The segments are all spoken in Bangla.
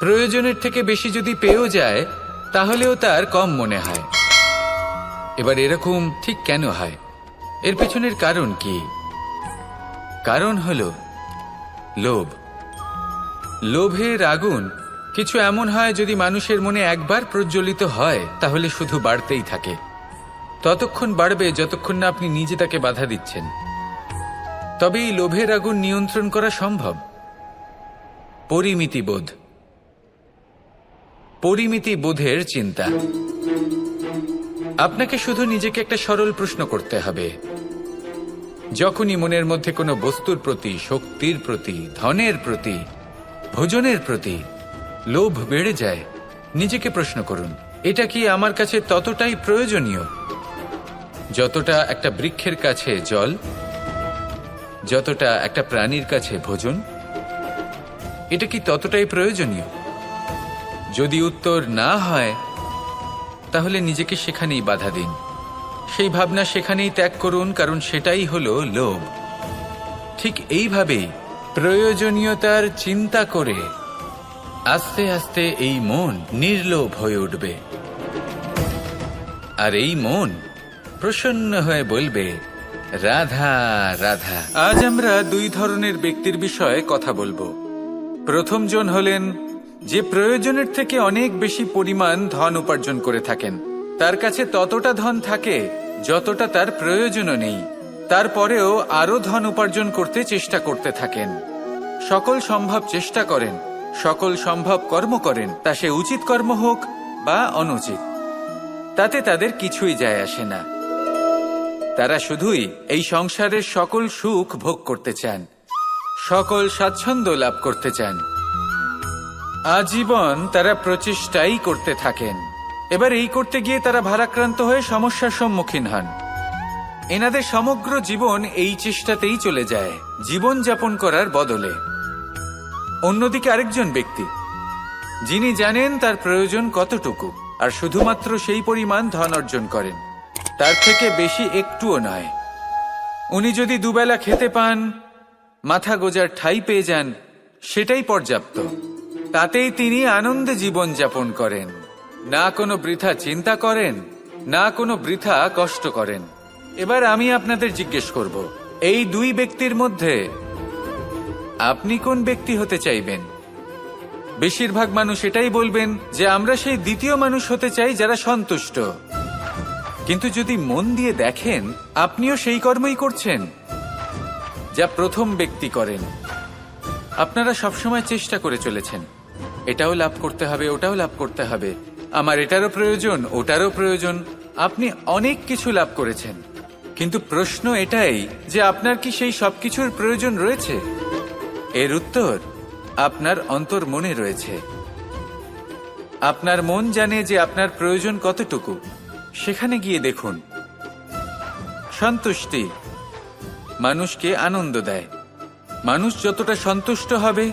প্রয়োজনের থেকে বেশি যদি পেয়েও যায়, তাহলেও তার কম মনে হয়। এবার এরকম ঠিক কেন হয়? এর পেছনের কারণ কি? কারণ হল, লোভ। লোভের আগুন কিছু এমন হয় যদি মানুষের মনে একবার প্রজ্বলিত হয়, তাহলে শুধু বাড়তেই থাকে। ততক্ষণ বাড়বে যতক্ষণ না আপনি নিজে তাকে বাধা দিচ্ছেন। তবে এই লোভের আগুন নিয়ন্ত্রণ করা সম্ভব। পরিমিতিবোধ। পরিমিতি বোধের চিন্তা। আপনাকে শুধু নিজেকে একটা সরল প্রশ্ন করতে হবে। যখনই মনের মধ্যে কোনো বস্তুর প্রতি, শক্তির প্রতি, ধনের প্রতি, ভোজনের প্রতি লোভ বেড়ে যায়, নিজেকে প্রশ্ন করুন, এটা কি আমার কাছে ততটাই প্রয়োজনীয়? যতটা একটা বৃক্ষের কাছে জল, যতটা একটা প্রাণীর কাছে ভোজন, এটা কি ততটাই প্রয়োজনীয়? যদি উত্তর না হয়, তাহলে নিজেকে সেখানেই বাধা দিন। সেই ভাবনা সেখানেই ত্যাগ করুন, কারণ সেটাই হলো লোভ। ঠিক এইভাবেই প্রয়োজনীয়তার চিন্তা করে আস্তে আস্তে এই মন নির্লোভ হয়ে উঠবে। আর এই মন প্রসন্ন হয়ে বলবে, রাধা রাধা। আজ আমরা দুই ধরনের ব্যক্তির বিষয়ে কথা বলব। প্রথম জন হলেন যে প্রয়োজনের থেকে অনেক বেশি পরিমাণ ধন উপার্জন করে থাকেন। তার কাছে ততটা ধন থাকে যতটা তার প্রয়োজনও নেই। তারপরেও আরও ধন উপার্জন করতে চেষ্টা করতে থাকেন। সকল সম্ভব চেষ্টা করেন, সকল সম্ভব কর্ম করেন, তা সে উচিত কর্ম হোক বা অনুচিত। তাতে তাদের কিছুই যায় আসে না। তারা শুধুই এই সংসারের সকল সুখ ভোগ করতে চান, সকল স্বাচ্ছন্দ্য লাভ করতে চান। আজীবন তারা প্রচেষ্টাই করতে থাকেন। এবার এই করতে গিয়ে তারা ভারাক্রান্ত হয়ে সমস্যার সম্মুখীন হন। এনাদের সমগ্র জীবন এই চেষ্টাতেই চলে যায়, জীবন যাপন করার বদলে। অন্যদিকে আরেকজন ব্যক্তি, যিনি জানেন তার প্রয়োজন কতটুকু, আর শুধুমাত্র সেই পরিমাণ ধন অর্জন করেন, তার থেকে বেশি একটুও নয়। উনি যদি দুবেলা খেতে পান, মাথা গোজার ঠাই পেয়ে যান, সেটাই পর্যাপ্ত। তাতেই তিনি আনন্দে জীবন যাপন করেন। না কোনো বৃথা চিন্তা করেন, না কোনো বৃথা কষ্ট করেন। এবার আমি আপনাদের জিজ্ঞেস করব, এই দুই ব্যক্তির মধ্যে আপনি কোন ব্যক্তি হতে চাইবেন? বেশিরভাগ মানুষ এটাই বলবেন যে আমরা সেই দ্বিতীয় মানুষ হতে চাই যারা সন্তুষ্ট। কিন্তু যদি মন দিয়ে দেখেন, আপনিও সেই কর্মই করছেন যা প্রথম ব্যক্তি করেন। আপনারা সবসময় চেষ্টা করে চলেছেন। এটাও লাভ করতে হবে, ওটাও লাভ করতে হবে। আমার এটারও প্রয়োজন, ওটারও প্রয়োজন। আপনি অনেক কিছু লাভ করেছেন। কিন্তু প্রশ্ন এটাই যে আপনার কি সেই সবকিছুর প্রয়োজন রয়েছে? এর উত্তর, আপনার অন্তর মনে রয়েছে। আপনার মন জানে যে আপনার প্রয়োজন কতটুকু। সেখানে গিয়ে দেখুন। সন্তুষ্টি। মানুষকে আনন্দ দেয়। মানুষ যতটা সন্তুষ্ট হবে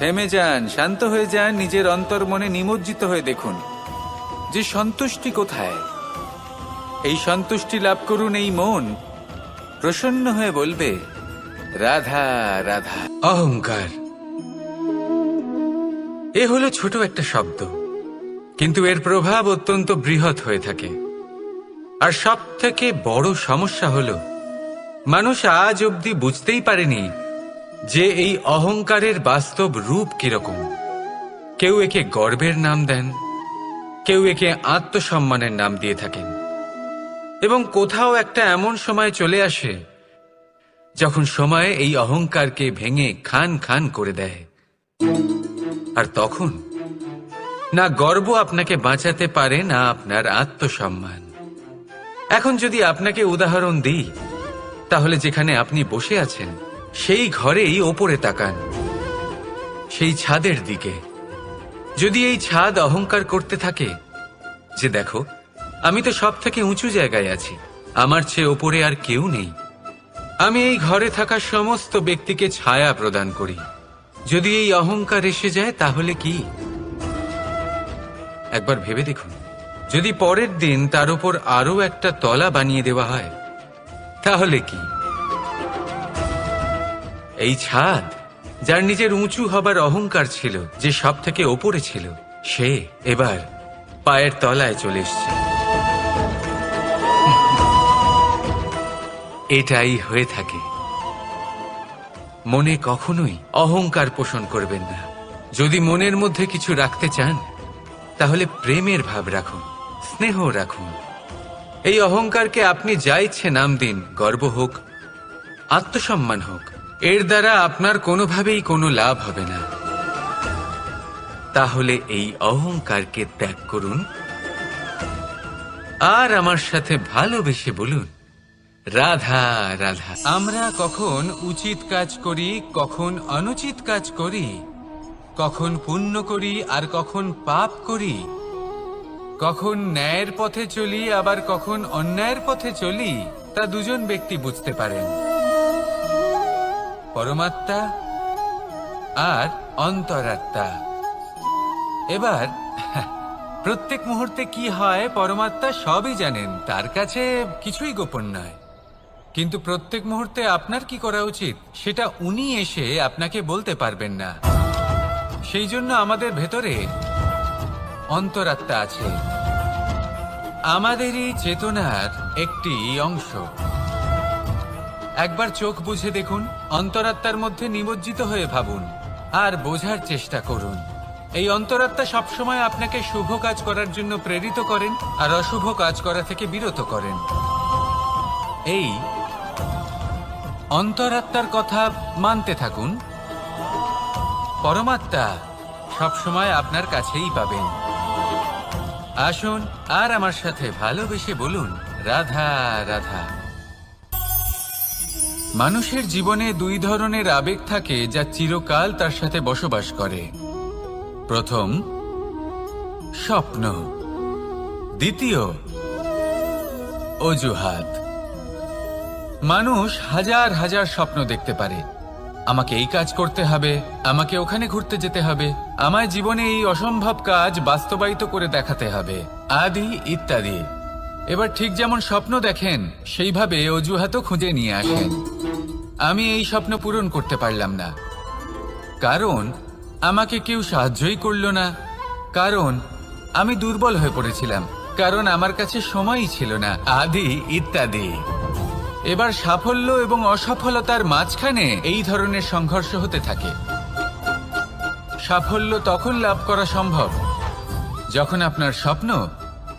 থেমে যান, শান্ত হয়ে যান, নিজের অন্তর মনে নিমজ্জিত হয়ে দেখুন যে সন্তুষ্টি কোথায়। এই সন্তুষ্টি লাভ করুন এই মন। প্রসন্ন হয়ে বলবে, রাধা রাধা। অহংকার। এ হলো ছোট একটা শব্দ, কিন্তু এর প্রভাব অত্যন্ত বৃহৎ হয়ে থাকে। আর সব থেকে বড় সমস্যা হলো, মানুষ আজ অবধি বুঝতেই পারেনি যে এই অহংকারের বাস্তব রূপ কীরকম? কেউ একে গর্বের নাম দেন, কেউ একে আত্মসম্মানের নাম দিয়ে থাকেন। এবং কোথাও একটা এমন সময় চলে আসে, যখন সময় এই অহংকারকে ভেঙে খান খান করে দেয়। আর তখন, না গর্ব আপনাকে বাঁচাতে পারে, না আপনার আত্মসম্মান। এখন যদি আপনাকে উদাহরণ দিই, তাহলে যেখানে আপনি বসে আছেন সেই ঘরেই ওপরে তাকান, সেই ছাদের দিকে। যদি এই ছাদ অহংকার করতে থাকে, যে দেখো, আমি তো সব থেকে উঁচু জায়গায় আছি, আমার চেয়ে ওপরে আর কেউ নেই। আমি এই ঘরে থাকা সমস্ত ব্যক্তিকে ছায়া প্রদান করি। যদি এই অহংকার এসে যায়, তাহলে কি? একবার ভেবে দেখুন, যদি পরের দিন তার উপর আরও একটা তলা বানিয়ে দেওয়া হয়, তাহলে কি? এই ছাদ, যার নিজের উঁচু হবার অহংকার ছিল, যে সব থেকে ওপরে ছিল, সে এবার পায়ের তলায় চলে এসছে। এটাই হয়ে থাকে। মনে কখনোই অহংকার পোষণ করবেন না। যদি মনের মধ্যে কিছু রাখতে চান, তাহলে প্রেমের ভাব রাখুন, স্নেহ রাখুন। এই অহংকারকে আপনি যা ইচ্ছে নাম দিন, গর্ব হোক, আত্মসম্মান হোক এর দ্বারা আপনার কোনোভাবেই কোনো লাভ হবে না। তাহলে এই অহংকারকে ত্যাগ করুন। আর আমার সাথে ভালোবেসে বলুন, রাধা রাধা। আমরা কখন উচিত কাজ করি, কখন অনুচিত কাজ করি, কখন পুণ্য করি আর কখন পাপ করি, কখন ন্যায়ের পথে চলি আবার কখন অন্যায়ের পথে চলি, তা দুজন ব্যক্তি বুঝতে পারেন। পরমাত্মা আর অন্তরাত্মা। এবার, প্রত্যেক মুহূর্তে কি হয়, পরমাত্মা সবই জানেন। তার কাছে কিছুই গোপন নয়। কিন্তু প্রত্যেক মুহূর্তে আপনার কি করা উচিত, সেটা উনি এসে আপনাকে বলতে পারবেন না। সেই জন্য আমাদের ভেতরে অন্তরাত্মা আছে। আমাদেরই চেতনার একটি অংশ। একবার চোখ বুঝে দেখুন, অন্তরাত্মার মধ্যে নিমজ্জিত হয়ে ভাবুন, আর বোঝার চেষ্টা করুন। এই অন্তরাত্মা সবসময় আপনাকে শুভ কাজ করার জন্য প্রেরিত করেন, আর অশুভ কাজ করা থেকে বিরত করেন। এই অন্তরাত্মার কথা মানতে থাকুন। পরমাত্মা সবসময় আপনার কাছেই পাবেন। আসুন, আর আমার সাথে ভালোবেসে বলুন, রাধা রাধা। মানুষের জীবনে দুই ধরনের আবেগ থাকে যা চিরকাল তার সাথে বসবাস করে। প্রথম, স্বপ্ন। দ্বিতীয়, অজুহাত। মানুষ হাজার হাজার স্বপ্ন দেখতে পারে। আমাকে এই কাজ করতে হবে, আমাকে ওখানে ঘুরতে যেতে হবে, আমায় জীবনে এই অসম্ভব কাজ বাস্তবায়িত করে দেখাতে হবে, আদি ইত্যাদি। এবার ঠিক যেমন স্বপ্ন দেখেন, সেইভাবে অজুহাতও খুঁজে নিয়ে আসেন। আমি এই স্বপ্ন পূরণ করতে পারলাম না। কারণ, আমাকে কেউ সাহায্যই করল না। কারণ, আমি দুর্বল হয়ে পড়েছিলাম। কারণ আমার কাছে সময়ই ছিল না। আদি ইত্যাদি। এবার সাফল্য এবং অসফলতার মাঝখানে এই ধরনের সংঘর্ষ হতে থাকে। সাফল্য তখন লাভ করা সম্ভব। যখন আপনার স্বপ্ন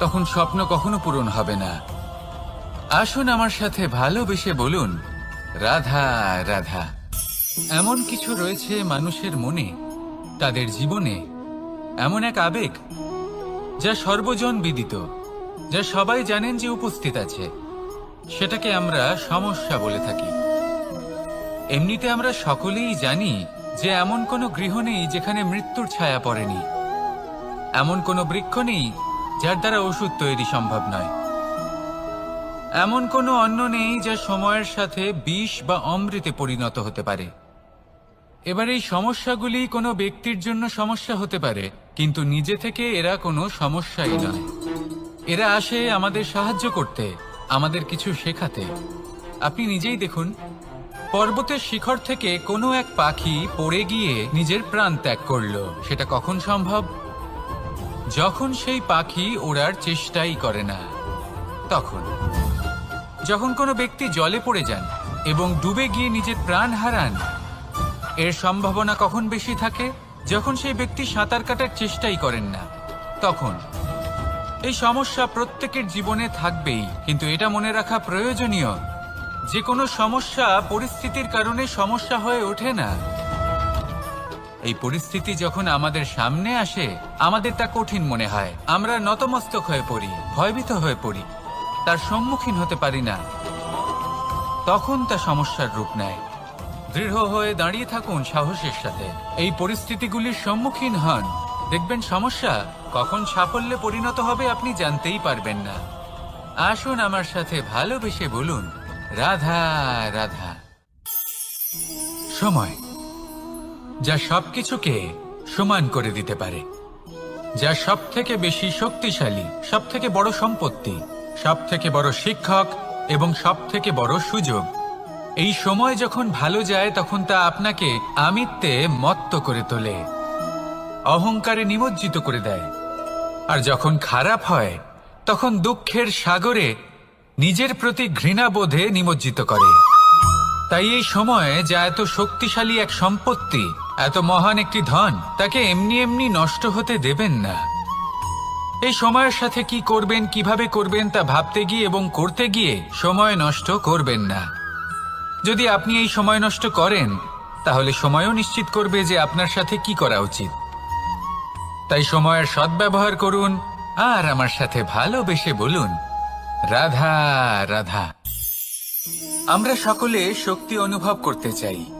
তখন স্বপ্ন কখনো পূরণ হবে না। আসুন আমার সাথে ভালোবেসে বলুন, রাধা রাধা, এমন কিছু রয়েছে মানুষের মনে, তাদের জীবনে, এমন এক আবেগ, যা সর্বজন বিদিত, যা সবাই জানেন যে উপস্থিত আছে। সেটাকে আমরা সমস্যা বলে থাকি। এমনিতে আমরা সকলেই জানি যে এমন কোনো গৃহ নেই যেখানে মৃত্যুর ছায়া পড়েনি। এমন কোনো বৃক্ষ নেই যার দ্বারা ওষুধ তৈরি সম্ভব নয়। এমন কোনো অন্ন নেই যা সময়ের সাথে বিষ বা অমৃতে পরিণত হতে পারে। এবার এই সমস্যাগুলি কোনো ব্যক্তির জন্য সমস্যা হতে পারে, কিন্তু নিজে থেকে এরা কোনো সমস্যাই নয়। এরা আসে আমাদের সাহায্য করতে, আমাদের কিছু শেখাতে। আপনি নিজেই দেখুন, পর্বতের শিখর থেকে কোনো এক পাখি পড়ে গিয়ে নিজের প্রাণ ত্যাগ করল। সেটা কখন সম্ভব? যখন সেই পাখি ওড়ার চেষ্টাই করে না, তখন, যখন কোনো ব্যক্তি জলে পড়ে যান এবং ডুবে গিয়ে নিজের প্রাণ হারান, এর সম্ভাবনা কখন বেশি থাকে? যখন সেই ব্যক্তি সাঁতার কাটার চেষ্টাই করেন না, তখন, এই সমস্যা প্রত্যেকের জীবনে থাকবেই, কিন্তু এটা মনে রাখা প্রয়োজনীয়, যে কোনো সমস্যা পরিস্থিতির কারণে সমস্যা হয়ে ওঠে না। এই পরিস্থিতি যখন আমাদের সামনে আসে, আমাদের তা কঠিন মনে হয়। আমরা নতমস্তক হয়ে পড়ি, ভয়ভীত হয়ে পড়ি। তার সম্মুখীন হতে পারি না। তখন তা সমস্যার রূপ নেয়। দৃঢ় হয়ে দাঁড়িয়ে থাকুন সাহসের সাথে। এই পরিস্থিতিগুলির সম্মুখীন হন। দেখবেন সমস্যা কখন সাফল্যে পরিণত হবে আপনি জানতেই পারবেন না। আসুন আমার সাথে ভালোবেসে বলুন, রাধা রাধা। সময়। যা সবকিছুকে সমান করে দিতে পারে, যা সব থেকে বেশি শক্তিশালী সব থেকে বড় সম্পত্তি সব থেকে বড় শিক্ষক এবং সব থেকে বড় সুযোগ। এই সময় যখন ভালো যায়, তখন তা আপনাকে আমিত্বে মত্ত করে তোলে, অহংকারে নিমজ্জিত করে দেয়। আর যখন খারাপ হয়, তখন দুঃখের সাগরে নিজের প্রতি ঘৃণাবোধে নিমজ্জিত করে। তাই এই সময়ে যা এত শক্তিশালী এক সম্পত্তি এত মহান একটি ধন তাকে এমনি এমনি নষ্ট হতে দেবেন না। এই সময়ের সাথে কি করবেন, কীভাবে করবেন তা ভাবতে গিয়ে এবং করতে গিয়ে সময় নষ্ট করবেন না। যদি আপনি এই সময় নষ্ট করেন, তাহলে সময়ও নিশ্চিত করবে যে আপনার সাথে কি করা উচিত। তাই সময়ের সদ্ব্যবহার করুন আর আমার সাথে ভালোবেসে বলুন, রাধা রাধা। আমরা সকলে শক্তি অনুভব করতে চাই।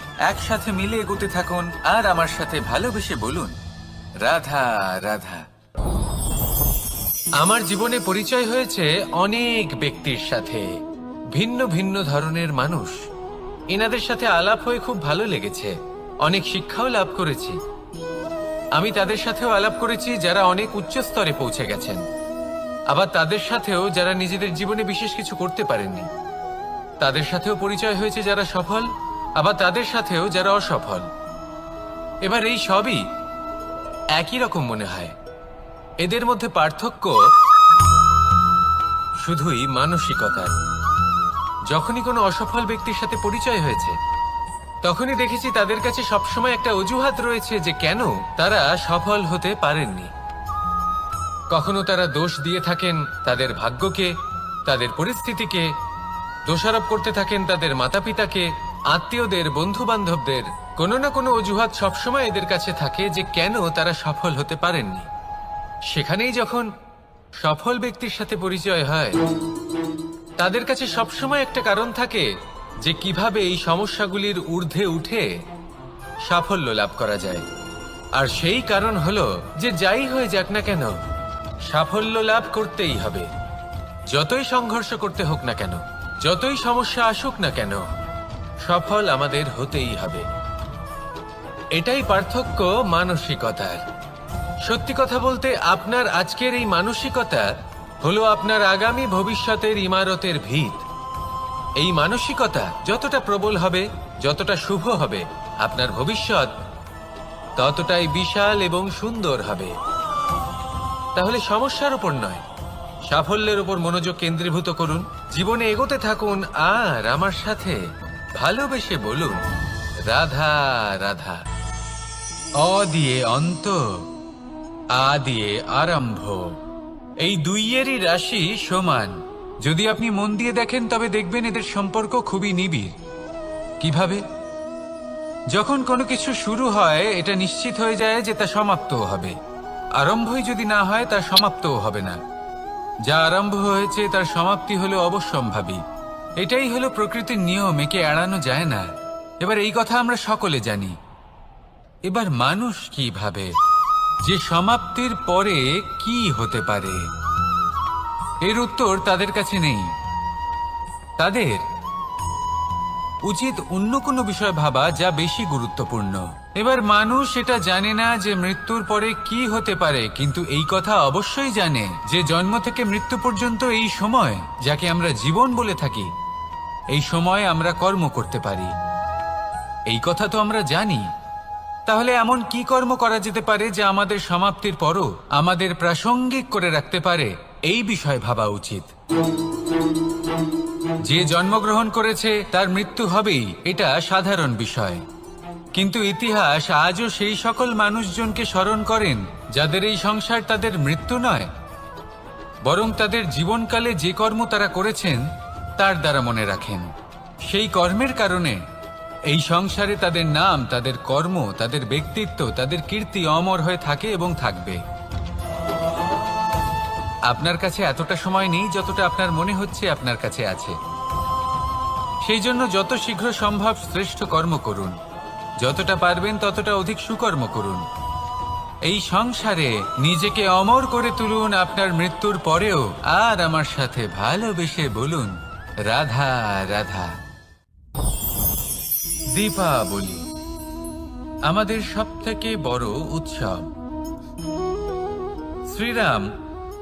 একসাথে মিলে এগোতে থাকুন আর আমার সাথে ভালোবেসে বলুন, রাধা রাধা। আমার জীবনে পরিচয় হয়েছে অনেক ব্যক্তির সাথে, ভিন্ন ভিন্ন ধরনের মানুষ। এনাদের সাথে আলাপ হয়ে খুব ভালো লেগেছে, অনেক শিক্ষাও লাভ করেছি। আমি তাদের সাথেও আলাপ করেছি যারা অনেক উচ্চ স্তরে পৌঁছে গেছেন। আবার তাদের সাথেও যারা নিজেদের জীবনে বিশেষ কিছু করতে পারেননি। তাদের সাথেও পরিচয় হয়েছে যারা সফল আবার তাদের সাথেও যারা অসফল। এবার এই সবই একই রকম মনে হয়। এদের মধ্যে পার্থক্য শুধুই মানসিকতার। যখনই কোনো অসফল ব্যক্তির সাথে পরিচয় হয়েছে, তখনই দেখেছি তাদের কাছে সবসময় একটা অজুহাত রয়েছে যে কেন তারা সফল হতে পারেননি। কখনো তারা দোষ দিয়ে থাকেন তাদের ভাগ্যকে, তাদের পরিস্থিতিকে, দোষারোপ করতে থাকেন তাদের মাতা পিতাকে আত্মীয়দের বন্ধু বান্ধবদের কোনো না কোনো অজুহাত সবসময় এদের কাছে থাকে যে কেন তারা সফল হতে পারেননি। সেখানেই যখন সফল ব্যক্তির সাথে পরিচয় হয়, তাদের কাছে সবসময় একটা কারণ থাকে যে কীভাবে এই সমস্যাগুলির ঊর্ধ্বে উঠে সাফল্য লাভ করা যায়। আর সেই কারণ হলো যে যাই হয়ে যাক না কেন, সাফল্য লাভ করতেই হবে। যতই সংঘর্ষ করতে হোক না কেন, যতই সমস্যা আসুক না কেন সফল আমাদের হতেই হবে। এটাই পার্থক্য মানসিকতার। সত্যি কথা বলতে, আপনার আজকের এই মানসিকতা হলো আপনার আগামী ভবিষ্যতের ইমারতের ভিত। এই মানসিকতা যতটা প্রবল হবে, যতটা শুভ হবে, আপনার ভবিষ্যৎ ততটাই বিশাল এবং সুন্দর হবে। তাহলে সমস্যার উপর নয়। সাফল্যের উপর মনোযোগ কেন্দ্রীভূত করুন। জীবনে এগোতে থাকুন আর আমার সাথে। ভালোবেসে বলুন, রাধা রাধা। অ দিয়ে অন্ত, আ দিয়ে আরম্ভ। এই দুইয়েরই রাশি সমান। যদি আপনি মন দিয়ে দেখেন, তবে দেখবেন এদের সম্পর্ক খুবই নিবিড়। কীভাবে? যখন কোনো কিছু শুরু হয়, এটা নিশ্চিত হয়ে যায় যে তা সমাপ্তও হবে। আরম্ভই যদি না হয়, তা সমাপ্তও হবে না। যা আরম্ভ হয়েছে, তার সমাপ্তি হলো অবশ্যম্ভাবী। এটাই হলো প্রকৃতির নিয়ম, একে এড়ানো যায় না। এবার এই কথা আমরা সকলে জানি। এবার মানুষ কি ভাবে? যে সমাপ্তির পরে কি হতে পারে? এর উত্তর তাদের কাছে নেই। তাদের উচিত অন্য কোনো বিষয় ভাবা যা বেশি গুরুত্বপূর্ণ। এবার মানুষ এটা জানে না যে মৃত্যুর পরে কি হতে পারে, কিন্তু এই কথা অবশ্যই জানে যে জন্ম থেকে মৃত্যু পর্যন্ত এই সময়, যাকে আমরা জীবন বলে থাকি, এই সময় আমরা কর্ম করতে পারি। এই কথা তো আমরা জানি। তাহলে এমন কি কর্ম করা যেতে পারে যা আমাদের সমাপ্তির পরও আমাদের প্রাসঙ্গিক করে রাখতে পারে? এই বিষয়ে ভাবা উচিত। যে জন্মগ্রহণ করেছে, তার মৃত্যু হবেই, এটা সাধারণ বিষয়। কিন্তু ইতিহাস আজও সেই সকল মানুষজনকে স্মরণ করেন, যাদের এই সংসার তাদের মৃত্যু নয়। বরং তাদের জীবনকালে যে কর্ম তারা করেছেন, তার দ্বারা মনে রাখেন। সেই কর্মের কারণে এই সংসারে তাদের নাম, তাদের কর্ম, তাদের ব্যক্তিত্ব, তাদের কীর্তি অমর হয়ে থাকে এবং থাকবে। আপনার কাছে এতটা সময় নেই যতটা আপনার মনে হচ্ছে আপনার কাছে আছে। সেই জন্য যত শীঘ্র সম্ভব শ্রেষ্ঠ কর্ম করুন। যতটা পারবেন ততটা অধিক সুকর্ম করুন। এই সংসারে নিজেকে অমর করে তুলুন আপনার মৃত্যুর পরেও আর আমার সাথে ভালোবেসে বলুন, রাধা রাধা। দীপাবলি আমাদের সবথেকে বড় উৎসব। শ্রীরাম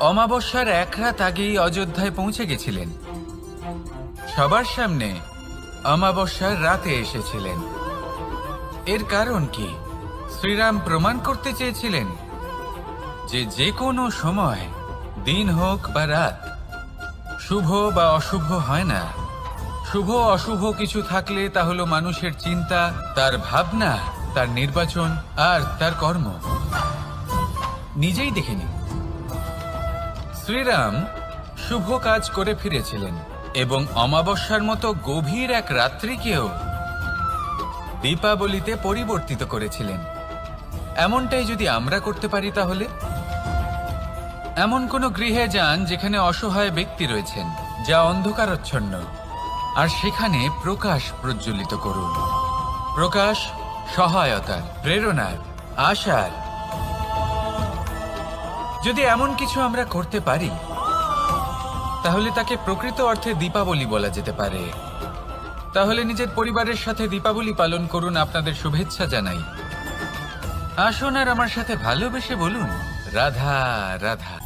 অমাবস্যার এক রাত আগেই অযোধ্যায় পৌঁছে গেছিলেন। সবার সামনে অমাবস্যার রাতে এসেছিলেন। এর কারণ কি? শ্রীরাম প্রমাণ করতে চেয়েছিলেন যে যে কোনো সময়, দিন হোক বা রাত, শুভ বা অশুভ হয় না। শুভ অশুভ কিছু থাকলে তা হলো মানুষের চিন্তা, তার ভাবনা, তার নির্বাচন আর তার কর্ম। নিজেই দেখে নিন। শ্রীরাম শুভ কাজ করে ফিরেছিলেন এবং অমাবস্যার মতো গভীর এক রাত্রিকেও দীপাবলিতে পরিবর্তিত করেছিলেন। এমনটাই যদি আমরা করতে পারি তাহলে? এমন কোনো গৃহে যান যেখানে অসহায় ব্যক্তি রয়েছেন, যা অন্ধকারচ্ছন্ন। আর সেখানে প্রকাশ প্রজ্বলিত করুন। প্রকাশ সহায়তার, প্রেরণার, আশার যদি এমন কিছু আমরা করতে পারি, তাহলে তাকে প্রকৃত অর্থে দীপাবলি বলা যেতে পারে। তাহলে নিজের পরিবারের সাথে দীপাবলি পালন করুন আপনাদের শুভেচ্ছা জানাই। আসুন আর আমার সাথে ভালোবেসে বলুন, রাধা রাধা।